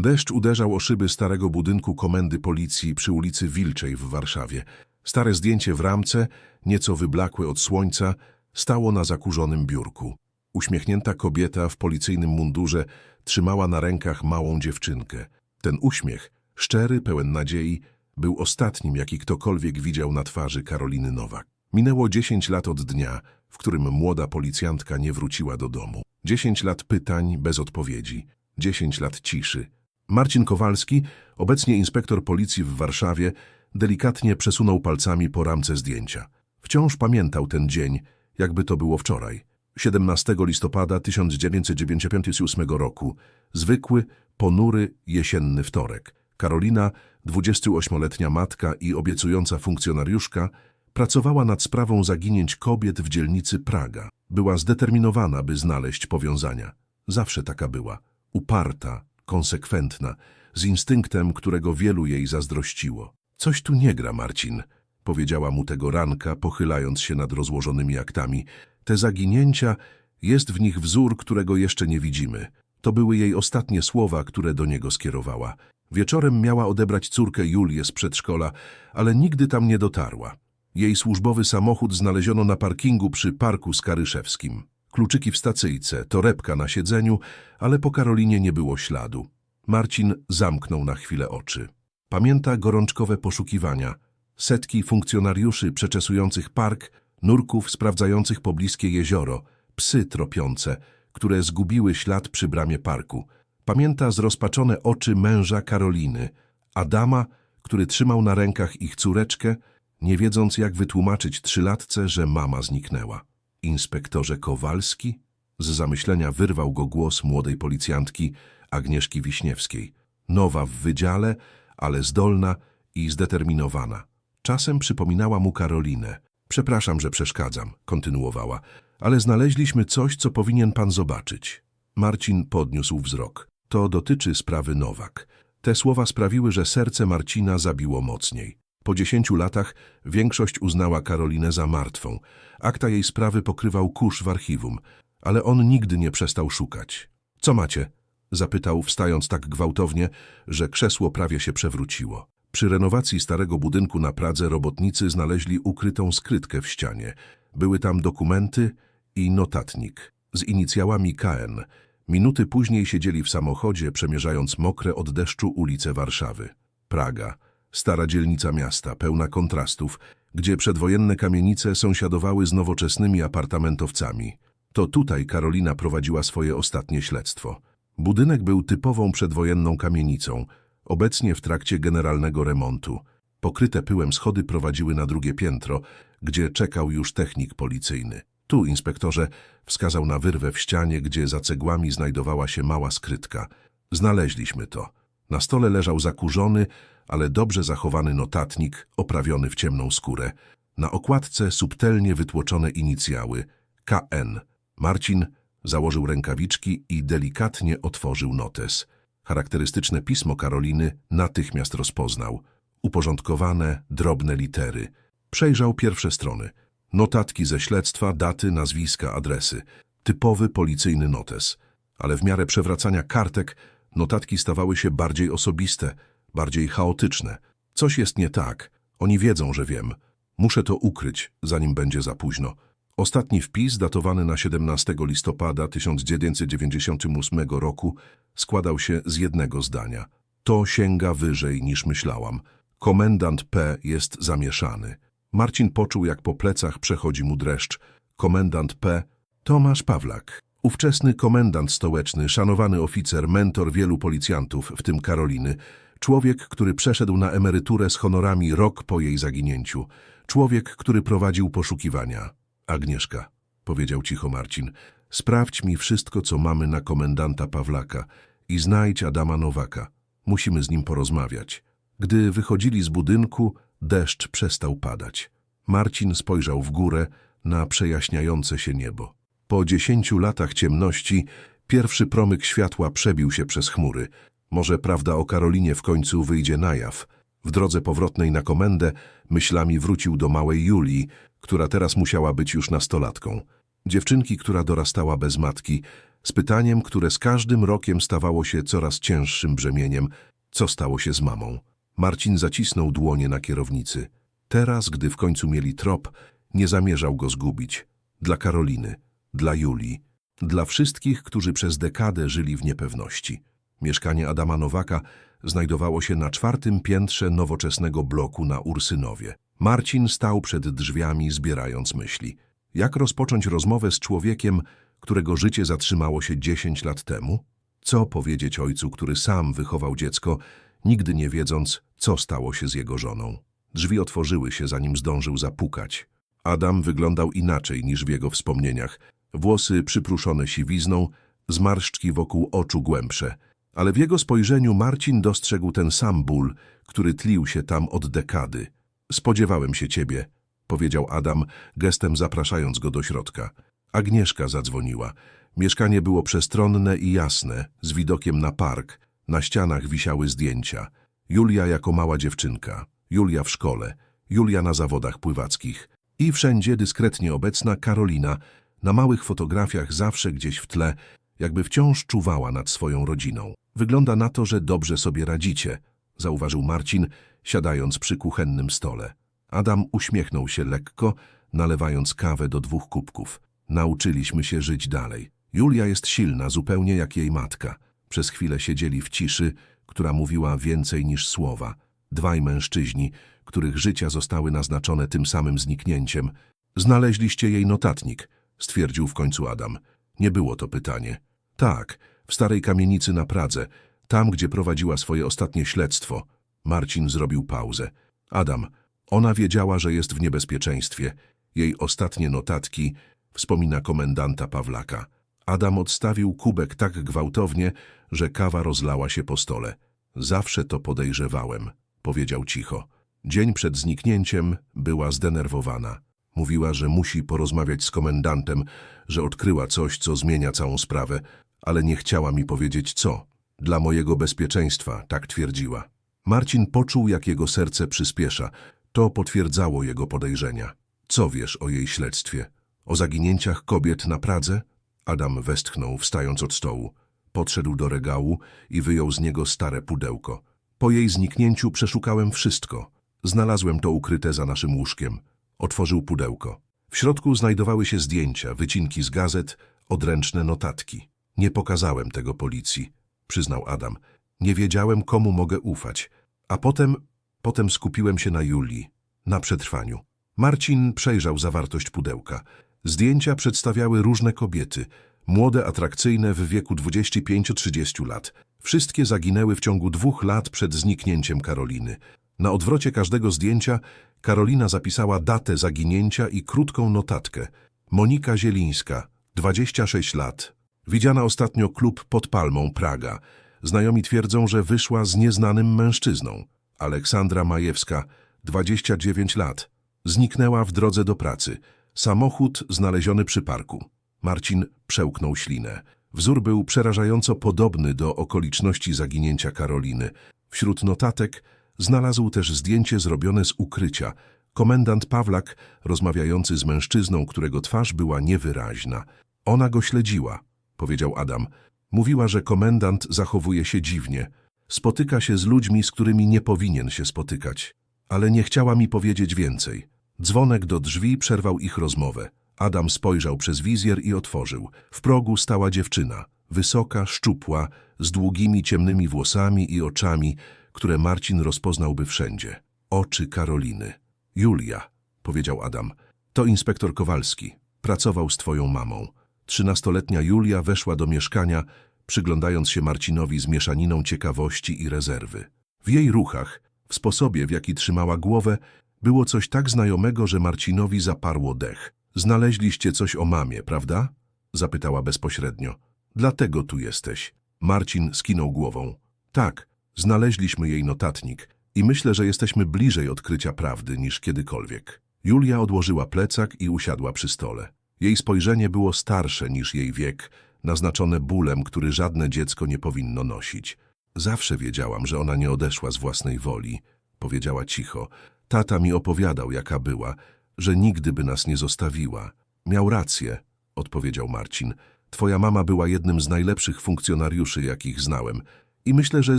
Deszcz uderzał o szyby starego budynku komendy policji przy ulicy Wilczej w Warszawie. Stare zdjęcie w ramce, nieco wyblakłe od słońca, stało na zakurzonym biurku. Uśmiechnięta kobieta w policyjnym mundurze trzymała na rękach małą dziewczynkę. Ten uśmiech, szczery, pełen nadziei, był ostatnim, jaki ktokolwiek widział na twarzy Karoliny Nowak. Minęło dziesięć lat od dnia, w którym młoda policjantka nie wróciła do domu. Dziesięć lat pytań bez odpowiedzi. Dziesięć lat ciszy. Marcin Kowalski, obecnie inspektor policji w Warszawie, delikatnie przesunął palcami po ramce zdjęcia. Wciąż pamiętał ten dzień, jakby to było wczoraj. 17 listopada 1998 roku. Zwykły, ponury, jesienny wtorek. Karolina, 28-letnia matka i obiecująca funkcjonariuszka, pracowała nad sprawą zaginięć kobiet w dzielnicy Praga. Była zdeterminowana, by znaleźć powiązania. Zawsze taka była. Uparta, konsekwentna, z instynktem, którego wielu jej zazdrościło. Coś tu nie gra, Marcin, powiedziała mu tego ranka, pochylając się nad rozłożonymi aktami. Te zaginięcia, jest w nich wzór, którego jeszcze nie widzimy. To były jej ostatnie słowa, które do niego skierowała. Wieczorem miała odebrać córkę Julię z przedszkola, ale nigdy tam nie dotarła. Jej służbowy samochód znaleziono na parkingu przy Parku Skaryszewskim. Kluczyki w stacyjce, torebka na siedzeniu, ale po Karolinie nie było śladu. Marcin zamknął na chwilę oczy. Pamięta gorączkowe poszukiwania. Setki funkcjonariuszy przeczesujących park, nurków sprawdzających pobliskie jezioro, psy tropiące, które zgubiły ślad przy bramie parku. Pamięta zrozpaczone oczy męża Karoliny, Adama, który trzymał na rękach ich córeczkę, nie wiedząc jak wytłumaczyć trzylatce, że mama zniknęła. Inspektorze Kowalski? Z zamyślenia wyrwał go głos młodej policjantki Agnieszki Wiśniewskiej. Nowa w wydziale, ale zdolna i zdeterminowana. Czasem przypominała mu Karolinę. Przepraszam, że przeszkadzam, kontynuowała, ale znaleźliśmy coś, co powinien pan zobaczyć. Marcin podniósł wzrok. To dotyczy sprawy Nowak. Te słowa sprawiły, że serce Marcina zabiło mocniej. Po dziesięciu latach większość uznała Karolinę za martwą. Akta jej sprawy pokrywał kurz w archiwum, ale on nigdy nie przestał szukać. Co macie? Zapytał, wstając tak gwałtownie, że krzesło prawie się przewróciło. Przy renowacji starego budynku na Pradze robotnicy znaleźli ukrytą skrytkę w ścianie. Były tam dokumenty i notatnik z inicjałami KN. Minuty później siedzieli w samochodzie, przemierzając mokre od deszczu ulice Warszawy. Praga, stara dzielnica miasta, pełna kontrastów, gdzie przedwojenne kamienice sąsiadowały z nowoczesnymi apartamentowcami. To tutaj Karolina prowadziła swoje ostatnie śledztwo. Budynek był typową przedwojenną kamienicą, obecnie w trakcie generalnego remontu. Pokryte pyłem schody prowadziły na drugie piętro, gdzie czekał już technik policyjny. Tu, inspektorze, wskazał na wyrwę w ścianie, gdzie za cegłami znajdowała się mała skrytka. Znaleźliśmy to. Na stole leżał zakurzony, ale dobrze zachowany notatnik, oprawiony w ciemną skórę. Na okładce subtelnie wytłoczone inicjały KN. Marcin założył rękawiczki i delikatnie otworzył notes. Charakterystyczne pismo Karoliny natychmiast rozpoznał. Uporządkowane, drobne litery. Przejrzał pierwsze strony. Notatki ze śledztwa, daty, nazwiska, adresy. Typowy policyjny notes. Ale w miarę przewracania kartek notatki stawały się bardziej osobiste, bardziej chaotyczne. Coś jest nie tak. Oni wiedzą, że wiem. Muszę to ukryć, zanim będzie za późno. Ostatni wpis, datowany na 17 listopada 1998 roku, składał się z jednego zdania. To sięga wyżej niż myślałam. Komendant P. jest zamieszany. Marcin poczuł, jak po plecach przechodzi mu dreszcz. Komendant P. Tomasz Pawlak. Ówczesny komendant stołeczny, szanowany oficer, mentor wielu policjantów, w tym Karoliny. Człowiek, który przeszedł na emeryturę z honorami rok po jej zaginięciu. Człowiek, który prowadził poszukiwania. Agnieszka, powiedział cicho Marcin, sprawdź mi wszystko, co mamy na komendanta Pawlaka i znajdź Adama Nowaka. Musimy z nim porozmawiać. Gdy wychodzili z budynku, deszcz przestał padać. Marcin spojrzał w górę na przejaśniające się niebo. Po dziesięciu latach ciemności pierwszy promyk światła przebił się przez chmury. Może prawda o Karolinie w końcu wyjdzie na jaw. W drodze powrotnej na komendę myślami wrócił do małej Julii, która teraz musiała być już nastolatką. Dziewczynki, która dorastała bez matki, z pytaniem, które z każdym rokiem stawało się coraz cięższym brzemieniem. Co stało się z mamą? Marcin zacisnął dłonie na kierownicy. Teraz, gdy w końcu mieli trop, nie zamierzał go zgubić. Dla Karoliny, dla Julii, dla wszystkich, którzy przez dekadę żyli w niepewności. Mieszkanie Adama Nowaka znajdowało się na czwartym piętrze nowoczesnego bloku na Ursynowie. Marcin stał przed drzwiami, zbierając myśli. Jak rozpocząć rozmowę z człowiekiem, którego życie zatrzymało się 10 lat temu? Co powiedzieć ojcu, który sam wychował dziecko, nigdy nie wiedząc, co stało się z jego żoną? Drzwi otworzyły się, zanim zdążył zapukać. Adam wyglądał inaczej niż w jego wspomnieniach. Włosy przypruszone siwizną, zmarszczki wokół oczu głębsze. Ale w jego spojrzeniu Marcin dostrzegł ten sam ból, który tlił się tam od dekady. Spodziewałem się ciebie, powiedział Adam, gestem zapraszając go do środka. Agnieszka zadzwoniła. Mieszkanie było przestronne i jasne, z widokiem na park. Na ścianach wisiały zdjęcia. Julia jako mała dziewczynka, Julia w szkole, Julia na zawodach pływackich. I wszędzie dyskretnie obecna Karolina, na małych fotografiach zawsze gdzieś w tle, jakby wciąż czuwała nad swoją rodziną. Wygląda na to, że dobrze sobie radzicie, zauważył Marcin, siadając przy kuchennym stole. Adam uśmiechnął się lekko, nalewając kawę do dwóch kubków. Nauczyliśmy się żyć dalej. Julia jest silna, zupełnie jak jej matka. Przez chwilę siedzieli w ciszy, która mówiła więcej niż słowa. Dwaj mężczyźni, których życia zostały naznaczone tym samym zniknięciem. Znaleźliście jej notatnik, stwierdził w końcu Adam. Nie było to pytanie. Tak, w starej kamienicy na Pradze, tam, gdzie prowadziła swoje ostatnie śledztwo. Marcin zrobił pauzę. Adam, ona wiedziała, że jest w niebezpieczeństwie. Jej ostatnie notatki, wspomina komendanta Pawlaka. Adam odstawił kubek tak gwałtownie, że kawa rozlała się po stole. Zawsze to podejrzewałem, powiedział cicho. Dzień przed zniknięciem była zdenerwowana. Mówiła, że musi porozmawiać z komendantem, że odkryła coś, co zmienia całą sprawę, ale nie chciała mi powiedzieć co. Dla mojego bezpieczeństwa, tak twierdziła. Marcin poczuł, jak jego serce przyspiesza. To potwierdzało jego podejrzenia. Co wiesz o jej śledztwie? O zaginięciach kobiet na Pradze? Adam westchnął, wstając od stołu. Podszedł do regału i wyjął z niego stare pudełko. Po jej zniknięciu przeszukałem wszystko. Znalazłem to ukryte za naszym łóżkiem. Otworzył pudełko. W środku znajdowały się zdjęcia, wycinki z gazet, odręczne notatki. Nie pokazałem tego policji, przyznał Adam. Nie wiedziałem, komu mogę ufać. A potem, potem skupiłem się na Julii, na przetrwaniu. Marcin przejrzał zawartość pudełka. Zdjęcia przedstawiały różne kobiety, młode, atrakcyjne w wieku 25-30 lat. Wszystkie zaginęły w ciągu dwóch lat przed zniknięciem Karoliny. Na odwrocie każdego zdjęcia Karolina zapisała datę zaginięcia i krótką notatkę. Monika Zielińska, 26 lat. Widziana ostatnio klub pod Palmą, Praga. Znajomi twierdzą, że wyszła z nieznanym mężczyzną. Aleksandra Majewska, 29 lat. Zniknęła w drodze do pracy. Samochód znaleziony przy parku. Marcin przełknął ślinę. Wzór był przerażająco podobny do okoliczności zaginięcia Karoliny. Wśród notatek znalazł też zdjęcie zrobione z ukrycia. Komendant Pawlak, rozmawiający z mężczyzną, którego twarz była niewyraźna. Ona go śledziła, powiedział Adam. Mówiła, że komendant zachowuje się dziwnie. Spotyka się z ludźmi, z którymi nie powinien się spotykać. Ale nie chciała mi powiedzieć więcej. Dzwonek do drzwi przerwał ich rozmowę. Adam spojrzał przez wizjer i otworzył. W progu stała dziewczyna. Wysoka, szczupła, z długimi, ciemnymi włosami i oczami, które Marcin rozpoznałby wszędzie. Oczy Karoliny. Julia, powiedział Adam. To inspektor Kowalski. Pracował z twoją mamą. Trzynastoletnia Julia weszła do mieszkania, przyglądając się Marcinowi z mieszaniną ciekawości i rezerwy. W jej ruchach, w sposobie, w jaki trzymała głowę, było coś tak znajomego, że Marcinowi zaparło dech. Znaleźliście coś o mamie, prawda? Zapytała bezpośrednio. Dlatego tu jesteś. Marcin skinął głową. Tak, znaleźliśmy jej notatnik i myślę, że jesteśmy bliżej odkrycia prawdy niż kiedykolwiek. Julia odłożyła plecak i usiadła przy stole. Jej spojrzenie było starsze niż jej wiek, naznaczone bólem, który żadne dziecko nie powinno nosić. Zawsze wiedziałam, że ona nie odeszła z własnej woli, powiedziała cicho. Tata mi opowiadał, jaka była, że nigdy by nas nie zostawiła. Miał rację, odpowiedział Marcin. Twoja mama była jednym z najlepszych funkcjonariuszy, jakich znałem. I myślę, że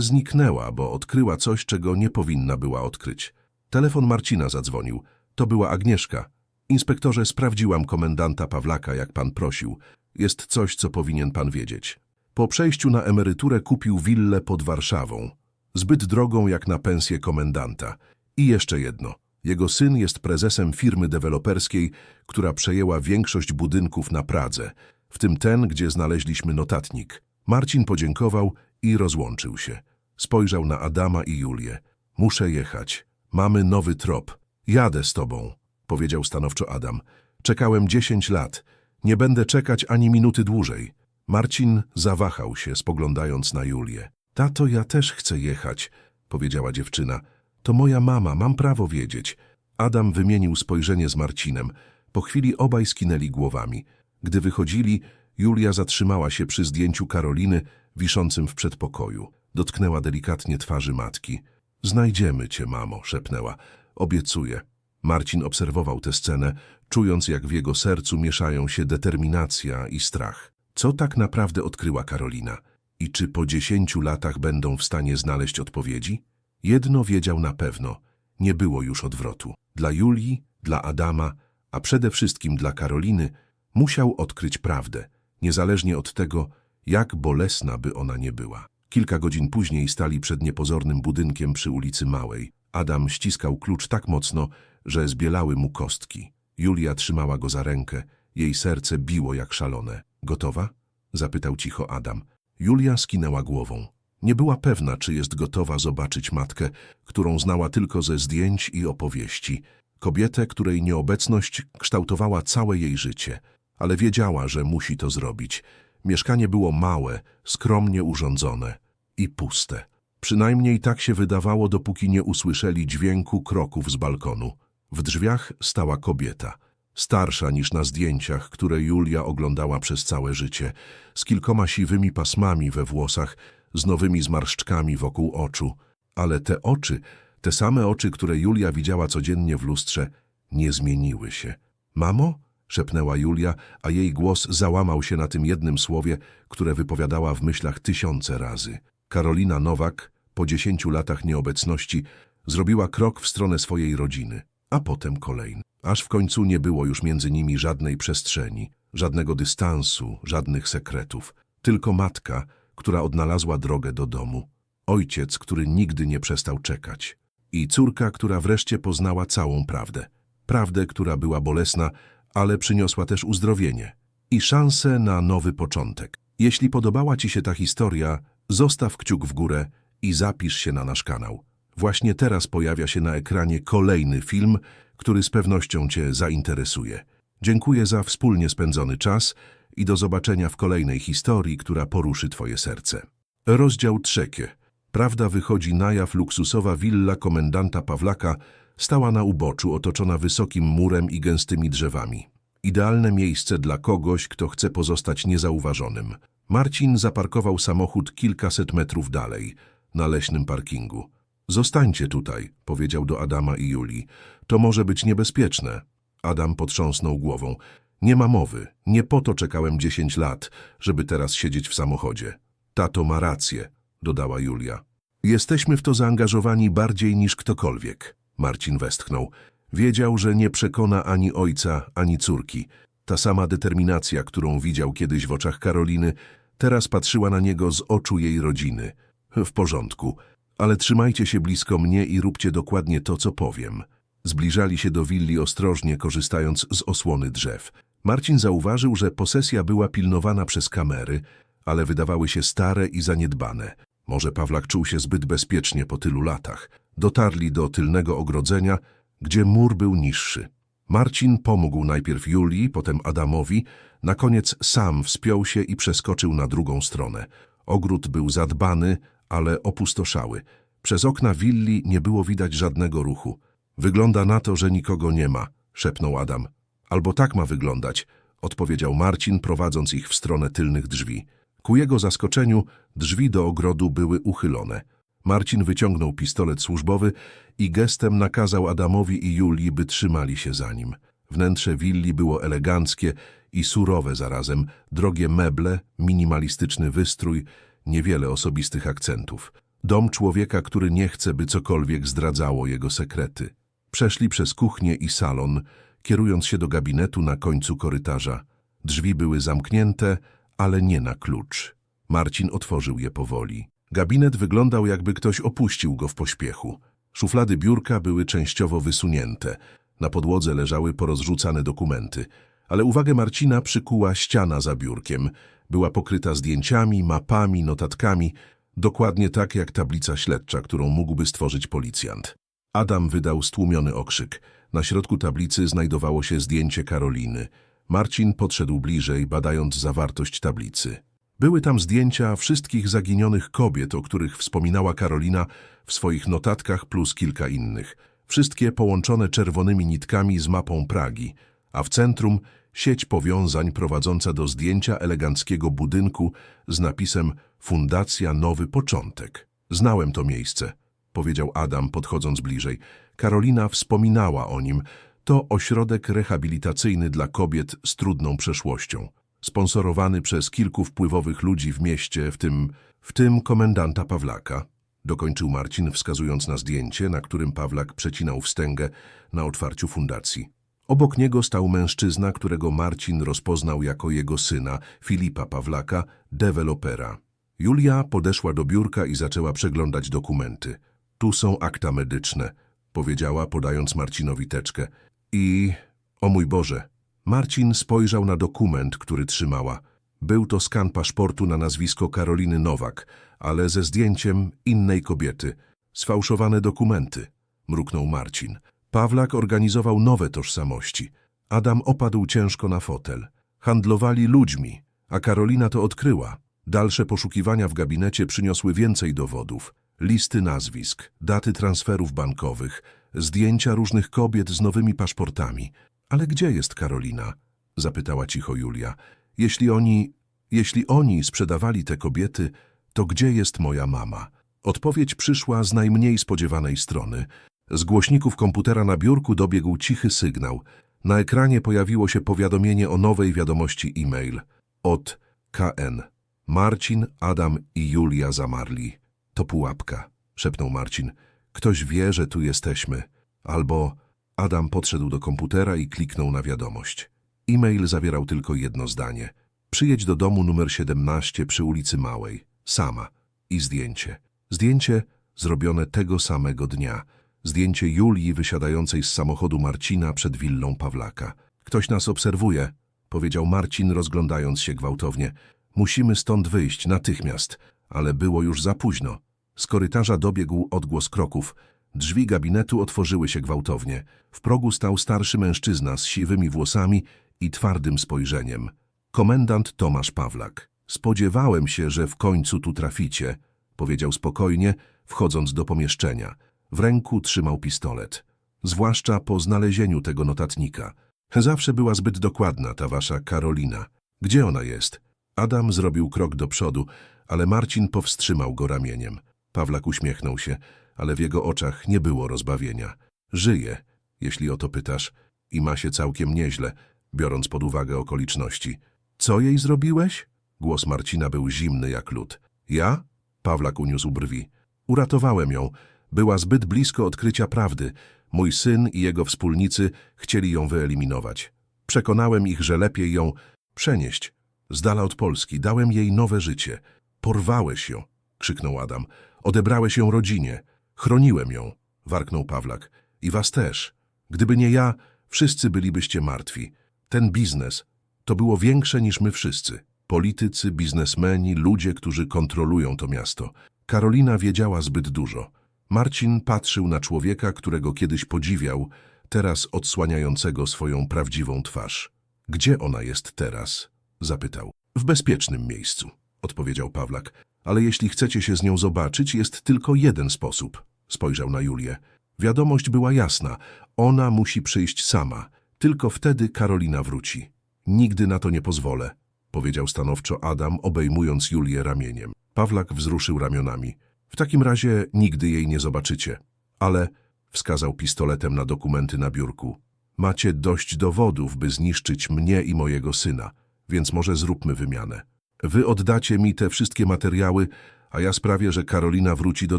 zniknęła, bo odkryła coś, czego nie powinna była odkryć. Telefon Marcina zadzwonił. To była Agnieszka. Inspektorze, sprawdziłam komendanta Pawlaka, jak pan prosił. Jest coś, co powinien pan wiedzieć. Po przejściu na emeryturę kupił willę pod Warszawą. Zbyt drogą jak na pensję komendanta. I jeszcze jedno. Jego syn jest prezesem firmy deweloperskiej, która przejęła większość budynków na Pradze, w tym ten, gdzie znaleźliśmy notatnik. Marcin podziękował i rozłączył się. Spojrzał na Adama i Julię. Muszę jechać. Mamy nowy trop. Jadę z tobą, powiedział stanowczo Adam. Czekałem dziesięć lat. Nie będę czekać ani minuty dłużej. Marcin zawahał się, spoglądając na Julię. Tato, ja też chcę jechać, powiedziała dziewczyna. To moja mama, mam prawo wiedzieć. Adam wymienił spojrzenie z Marcinem. Po chwili obaj skinęli głowami. Gdy wychodzili, Julia zatrzymała się przy zdjęciu Karoliny wiszącym w przedpokoju. Dotknęła delikatnie twarzy matki. Znajdziemy cię, mamo, szepnęła. Obiecuję. Marcin obserwował tę scenę, czując jak w jego sercu mieszają się determinacja i strach. Co tak naprawdę odkryła Karolina? I czy po dziesięciu latach będą w stanie znaleźć odpowiedzi? Jedno wiedział na pewno. Nie było już odwrotu. Dla Julii, dla Adama, a przede wszystkim dla Karoliny musiał odkryć prawdę, niezależnie od tego, jak bolesna by ona nie była. Kilka godzin później stali przed niepozornym budynkiem przy ulicy Małej. Adam ściskał klucz tak mocno, że zbielały mu kostki. Julia trzymała go za rękę. Jej serce biło jak szalone. Gotowa? Zapytał cicho Adam. Julia skinęła głową. Nie była pewna, czy jest gotowa zobaczyć matkę, którą znała tylko ze zdjęć i opowieści. Kobietę, której nieobecność kształtowała całe jej życie. Ale wiedziała, że musi to zrobić. Mieszkanie było małe, skromnie urządzone i puste. Przynajmniej tak się wydawało, dopóki nie usłyszeli dźwięku kroków z balkonu. W drzwiach stała kobieta, starsza niż na zdjęciach, które Julia oglądała przez całe życie, z kilkoma siwymi pasmami we włosach, z nowymi zmarszczkami wokół oczu. Ale te oczy, te same oczy, które Julia widziała codziennie w lustrze, nie zmieniły się. Mamo? Szepnęła Julia, a jej głos załamał się na tym jednym słowie, które wypowiadała w myślach tysiące razy. Karolina Nowak, po dziesięciu latach nieobecności, zrobiła krok w stronę swojej rodziny, a potem kolejny. Aż w końcu nie było już między nimi żadnej przestrzeni, żadnego dystansu, żadnych sekretów. Tylko matka, która odnalazła drogę do domu. Ojciec, który nigdy nie przestał czekać. I córka, która wreszcie poznała całą prawdę. Prawdę, która była bolesna, ale przyniosła też uzdrowienie i szansę na nowy początek. Jeśli podobała Ci się ta historia, zostaw kciuk w górę i zapisz się na nasz kanał. Właśnie teraz pojawia się na ekranie kolejny film, który z pewnością Cię zainteresuje. Dziękuję za wspólnie spędzony czas i do zobaczenia w kolejnej historii, która poruszy Twoje serce. Rozdział trzecie. Prawda wychodzi na jaw luksusowa willa komendanta Pawlaka stała na uboczu, otoczona wysokim murem i gęstymi drzewami. Idealne miejsce dla kogoś, kto chce pozostać niezauważonym. Marcin zaparkował samochód kilkaset metrów dalej, na leśnym parkingu. Zostańcie tutaj, powiedział do Adama i Julii. To może być niebezpieczne. Adam potrząsnął głową. Nie ma mowy. Nie po to czekałem dziesięć lat, żeby teraz siedzieć w samochodzie. Tato ma rację, dodała Julia. Jesteśmy w to zaangażowani bardziej niż ktokolwiek. Marcin westchnął. Wiedział, że nie przekona ani ojca, ani córki. Ta sama determinacja, którą widział kiedyś w oczach Karoliny, teraz patrzyła na niego z oczu jej rodziny. W porządku, ale trzymajcie się blisko mnie i róbcie dokładnie to, co powiem. Zbliżali się do willi ostrożnie, korzystając z osłony drzew. Marcin zauważył, że posesja była pilnowana przez kamery, ale wydawały się stare i zaniedbane. Może Pawlak czuł się zbyt bezpiecznie po tylu latach. Dotarli do tylnego ogrodzenia, gdzie mur był niższy. Marcin pomógł najpierw Julii, potem Adamowi, na koniec sam wspiął się i przeskoczył na drugą stronę. Ogród był zadbany, ale opustoszały. Przez okna willi nie było widać żadnego ruchu. Wygląda na to, że nikogo nie ma, szepnął Adam. Albo tak ma wyglądać, odpowiedział Marcin, prowadząc ich w stronę tylnych drzwi. Ku jego zaskoczeniu drzwi do ogrodu były uchylone. Marcin wyciągnął pistolet służbowy i gestem nakazał Adamowi i Julii, by trzymali się za nim. Wnętrze willi było eleganckie i surowe zarazem, drogie meble, minimalistyczny wystrój, niewiele osobistych akcentów. Dom człowieka, który nie chce, by cokolwiek zdradzało jego sekrety. Przeszli przez kuchnię i salon, kierując się do gabinetu na końcu korytarza. Drzwi były zamknięte, ale nie na klucz. Marcin otworzył je powoli. Gabinet wyglądał, jakby ktoś opuścił go w pośpiechu. Szuflady biurka były częściowo wysunięte. Na podłodze leżały porozrzucane dokumenty. Ale uwagę Marcina przykuła ściana za biurkiem. Była pokryta zdjęciami, mapami, notatkami, dokładnie tak jak tablica śledcza, którą mógłby stworzyć policjant. Adam wydał stłumiony okrzyk. Na środku tablicy znajdowało się zdjęcie Karoliny. Marcin podszedł bliżej, badając zawartość tablicy. Były tam zdjęcia wszystkich zaginionych kobiet, o których wspominała Karolina w swoich notatkach, plus kilka innych. Wszystkie połączone czerwonymi nitkami z mapą Pragi, a w centrum sieć powiązań prowadząca do zdjęcia eleganckiego budynku z napisem Fundacja Nowy Początek. Znałem to miejsce, powiedział Adam, podchodząc bliżej. Karolina wspominała o nim. To ośrodek rehabilitacyjny dla kobiet z trudną przeszłością. Sponsorowany przez kilku wpływowych ludzi w mieście, w tym, w tym komendanta Pawlaka. Dokończył Marcin, wskazując na zdjęcie, na którym Pawlak przecinał wstęgę na otwarciu fundacji. Obok niego stał mężczyzna, którego Marcin rozpoznał jako jego syna, Filipa Pawlaka, dewelopera. Julia podeszła do biurka i zaczęła przeglądać dokumenty. Tu są akta medyczne, powiedziała, podając Marcinowi teczkę. I... o mój Boże! Marcin spojrzał na dokument, który trzymała. Był to skan paszportu na nazwisko Karoliny Nowak, ale ze zdjęciem innej kobiety. Sfałszowane dokumenty, mruknął Marcin. Pawlak organizował nowe tożsamości. Adam opadł ciężko na fotel. Handlowali ludźmi, a Karolina to odkryła. Dalsze poszukiwania w gabinecie przyniosły więcej dowodów. Listy nazwisk, daty transferów bankowych, zdjęcia różnych kobiet z nowymi paszportami. Ale gdzie jest Karolina? Zapytała cicho Julia. Jeśli oni, jeśli oni sprzedawali te kobiety, to gdzie jest moja mama? Odpowiedź przyszła z najmniej spodziewanej strony. Z głośników komputera na biurku dobiegł cichy sygnał. Na ekranie pojawiło się powiadomienie o nowej wiadomości e-mail. Od KN. Marcin, Adam i Julia zamarli. To pułapka, szepnął Marcin. Ktoś wie, że tu jesteśmy. Albo Adam podszedł do komputera i kliknął na wiadomość. E-mail zawierał tylko jedno zdanie. Przyjedź do domu numer 17 przy ulicy Małej. Sama. I zdjęcie. Zdjęcie zrobione tego samego dnia. Zdjęcie Julii wysiadającej z samochodu Marcina przed willą Pawlaka. Ktoś nas obserwuje, powiedział Marcin, rozglądając się gwałtownie. Musimy stąd wyjść natychmiast, ale było już za późno. Z korytarza dobiegł odgłos kroków. Drzwi gabinetu otworzyły się gwałtownie. W progu stał starszy mężczyzna z siwymi włosami i twardym spojrzeniem. Komendant Tomasz Pawlak. Spodziewałem się, że w końcu tu traficie, powiedział spokojnie, wchodząc do pomieszczenia. W ręku trzymał pistolet. Zwłaszcza po znalezieniu tego notatnika. Zawsze była zbyt dokładna ta wasza Karolina. Gdzie ona jest? Adam zrobił krok do przodu, ale Marcin powstrzymał go ramieniem. Pawlak uśmiechnął się, ale w jego oczach nie było rozbawienia. Żyje, jeśli o to pytasz, i ma się całkiem nieźle, biorąc pod uwagę okoliczności. Co jej zrobiłeś? Głos Marcina był zimny jak lód. Ja? Pawlak uniósł brwi. Uratowałem ją. Była zbyt blisko odkrycia prawdy. Mój syn i jego wspólnicy chcieli ją wyeliminować. Przekonałem ich, że lepiej ją przenieść. Z dala od Polski dałem jej nowe życie. Porwałeś ją, krzyknął Adam. Odebrałeś ją rodzinie. Chroniłem ją, warknął Pawlak. I was też. Gdyby nie ja, wszyscy bylibyście martwi. Ten biznes to było większe niż my wszyscy. Politycy, biznesmeni, ludzie, którzy kontrolują to miasto. Karolina wiedziała zbyt dużo. Marcin patrzył na człowieka, którego kiedyś podziwiał, teraz odsłaniającego swoją prawdziwą twarz. Gdzie ona jest teraz? Zapytał. W bezpiecznym miejscu, odpowiedział Pawlak. Ale jeśli chcecie się z nią zobaczyć, jest tylko jeden sposób. Spojrzał na Julię. Wiadomość była jasna. Ona musi przyjść sama. Tylko wtedy Karolina wróci. Nigdy na to nie pozwolę, powiedział stanowczo Adam, obejmując Julię ramieniem. Pawlak wzruszył ramionami. W takim razie nigdy jej nie zobaczycie. Ale, wskazał pistoletem na dokumenty na biurku, Macie dość dowodów, by zniszczyć mnie i mojego syna, więc może zróbmy wymianę. Wy oddacie mi te wszystkie materiały, a ja sprawię, że Karolina wróci do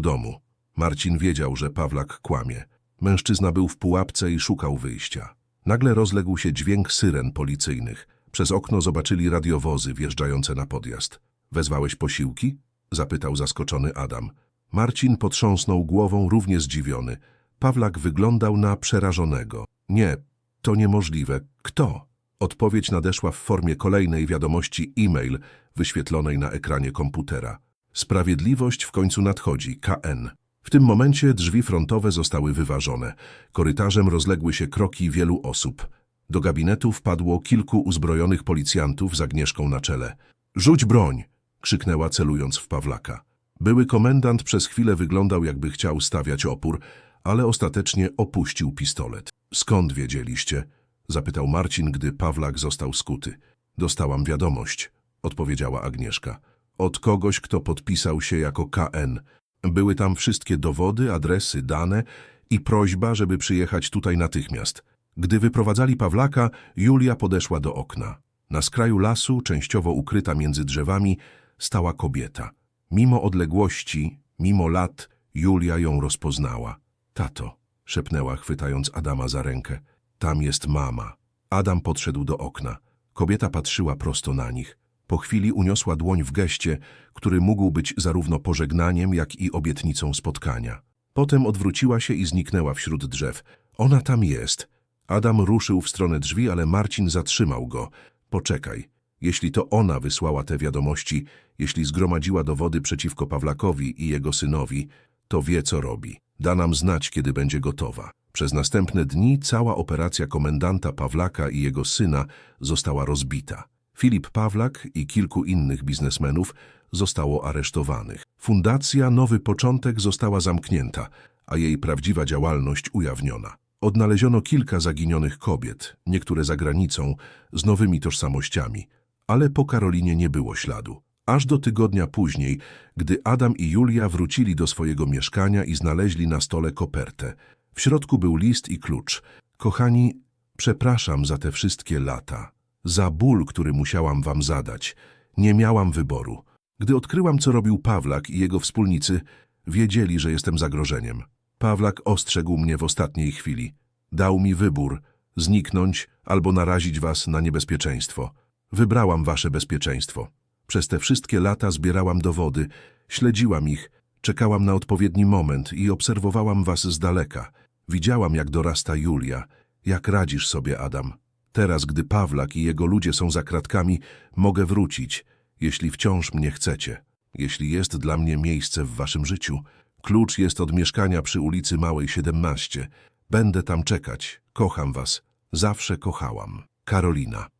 domu. Marcin wiedział, że Pawlak kłamie. Mężczyzna był w pułapce i szukał wyjścia. Nagle rozległ się dźwięk syren policyjnych. Przez okno zobaczyli radiowozy wjeżdżające na podjazd. Wezwałeś posiłki? Zapytał zaskoczony Adam. Marcin potrząsnął głową, równie zdziwiony. Pawlak wyglądał na przerażonego. Nie, to niemożliwe. Kto? Odpowiedź nadeszła w formie kolejnej wiadomości e-mail wyświetlonej na ekranie komputera. Sprawiedliwość w końcu nadchodzi. KN. W tym momencie drzwi frontowe zostały wyważone. Korytarzem rozległy się kroki wielu osób. Do gabinetu wpadło kilku uzbrojonych policjantów z Agnieszką na czele. Rzuć broń! krzyknęła celując w Pawlaka. Były komendant przez chwilę wyglądał jakby chciał stawiać opór, ale ostatecznie opuścił pistolet. Skąd wiedzieliście? zapytał Marcin, gdy Pawlak został skuty. Dostałam wiadomość, odpowiedziała Agnieszka. Od kogoś, kto podpisał się jako KN. Były tam wszystkie dowody, adresy, dane i prośba, żeby przyjechać tutaj natychmiast. Gdy wyprowadzali Pawlaka, Julia podeszła do okna. Na skraju lasu, częściowo ukryta między drzewami, stała kobieta. Mimo odległości, mimo lat, Julia ją rozpoznała. Tato, szepnęła, chwytając Adama za rękę. Tam jest mama. Adam podszedł do okna. Kobieta patrzyła prosto na nich. Po chwili uniosła dłoń w geście, który mógł być zarówno pożegnaniem, jak i obietnicą spotkania. Potem odwróciła się i zniknęła wśród drzew. Ona tam jest. Adam ruszył w stronę drzwi, ale Marcin zatrzymał go. Poczekaj. Jeśli to ona wysłała te wiadomości, jeśli zgromadziła dowody przeciwko Pawlakowi i jego synowi, to wie, co robi. Da nam znać, kiedy będzie gotowa. Przez następne dni cała operacja komendanta Pawlaka i jego syna została rozbita. Filip Pawlak i kilku innych biznesmenów zostało aresztowanych. Fundacja Nowy Początek została zamknięta, a jej prawdziwa działalność ujawniona. Odnaleziono kilka zaginionych kobiet, niektóre za granicą, z nowymi tożsamościami, ale po Karolinie nie było śladu. Aż do tygodnia później, gdy Adam i Julia wrócili do swojego mieszkania i znaleźli na stole kopertę. W środku był list i klucz. Kochani, przepraszam za te wszystkie lata. Za ból, który musiałam wam zadać. Nie miałam wyboru. Gdy odkryłam, co robił Pawlak i jego wspólnicy, wiedzieli, że jestem zagrożeniem. Pawlak ostrzegł mnie w ostatniej chwili. Dał mi wybór – zniknąć albo narazić was na niebezpieczeństwo. Wybrałam wasze bezpieczeństwo. Przez te wszystkie lata zbierałam dowody, śledziłam ich, czekałam na odpowiedni moment i obserwowałam was z daleka. Widziałam, jak dorasta Julia, jak radzisz sobie, Adam. Teraz, gdy Pawlak i jego ludzie są za kratkami, mogę wrócić, jeśli wciąż mnie chcecie. Jeśli jest dla mnie miejsce w waszym życiu, klucz jest od mieszkania przy ulicy Małej 17. Będę tam czekać. Kocham was. Zawsze kochałam. Karolina.